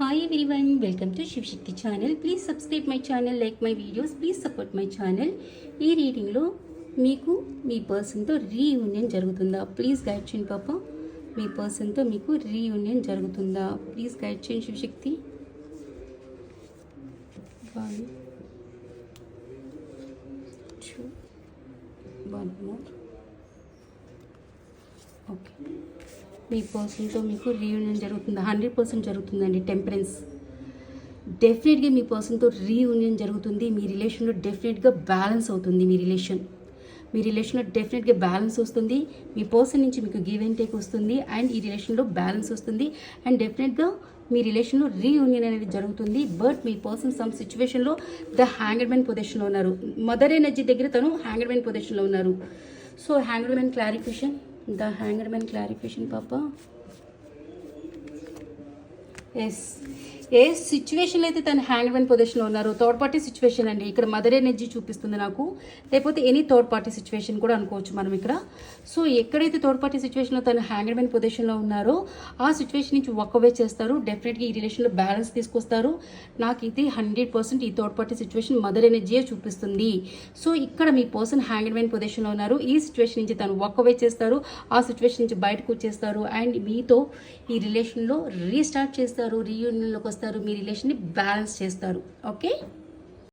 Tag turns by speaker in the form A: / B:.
A: Hi everyone welcome to Shivashakti channel please subscribe my channel like my videos please support my channel ఈ రీడింగ్లో మీకు మీ పర్సన్తో reunion జరుగుతుందా? Please guide చేయండి పాప. మీ పర్సన్తో మీకు రీయూనియన్ జరుగుతుందా? ప్లీజ్ గైడ్ చేయండి Shivashakti one two one more okay మీ పర్సన్తో మీకు రీయూనియన్ జరుగుతుంది? హండ్రెడ్ పర్సెంట్ జరుగుతుందండి టెంపరెన్స్ డెఫినెట్గా మీ పర్సన్తో రీయూనియన్ జరుగుతుంది. మీ రిలేషన్లో డెఫినెట్గా బ్యాలెన్స్ అవుతుంది మీ రిలేషన్ మీ రిలేషన్లో డెఫినెట్గా బ్యాలెన్స్ వస్తుంది. మీ పర్సన్ నుంచి మీకు గివ్ అండ్ టేక్ వస్తుంది అండ్ ఈ రిలేషన్లో బ్యాలెన్స్ వస్తుంది. అండ్ డెఫినెట్గా మీ రిలేషన్లో రీయూనియన్ అనేది జరుగుతుంది. బట్ మీ పర్సన్ సమ్ సిచ్యువేషన్లో ద హ్యాంగర్మెన్ పొజిషన్లో ఉన్నారు. మదర్ ఎనర్జీ దగ్గర తను హ్యాంగర్మెన్ పొజిషన్లో ఉన్నారు. So hanged man clarification the hanged man clarification పాప ఎస్ ఏ సిచ్యువేషన్ అయితే తను హ్యాంగ్మెన్ పొజిషన్లో ఉన్నారు థర్డ్ పార్టీ సిచ్యువేషన్ అండి. ఇక్కడ మదర్ ఎనర్జీ చూపిస్తుంది నాకు. లేకపోతే ఎనీ థర్డ్ పార్టీ సిచ్యువేషన్ కూడా అనుకోవచ్చు మనం ఇక్కడ. సో ఎక్కడైతే థర్డ్ పార్టీ సిచ్యువేషన్లో తను హ్యాంగ్మెన్ పొజిషన్లో ఉన్నారో ఆ సిచ్యువేషన్ నుంచి వే చేస్తారు. డెఫినెట్గా ఈ రిలేషన్లో బ్యాలెన్స్ తీసుకొస్తారు. నాకు ఇది హండ్రెడ్ పర్సెంట్ ఈ థర్డ్ పార్టీ సిచ్యువేషన్ మదర్ ఎనర్జీయే చూపిస్తుంది. సో ఇక్కడ మీ పర్సన్ హ్యాంగ్మెన్ పొజిషన్లో ఉన్నారు. ఈ సిచ్యువేషన్ నుంచి తను వే చేస్తారు. ఆ సిచ్యువేషన్ నుంచి బయటకు వచ్చేస్తారు. అండ్ మీతో ఈ రిలేషన్లో రీస్టార్ట్ చేస్తారు. రీయూనియన్లోకి వస్తారు మీ రిలేషన్ని బ్యాలెన్స్ చేస్తారు. ఓకే?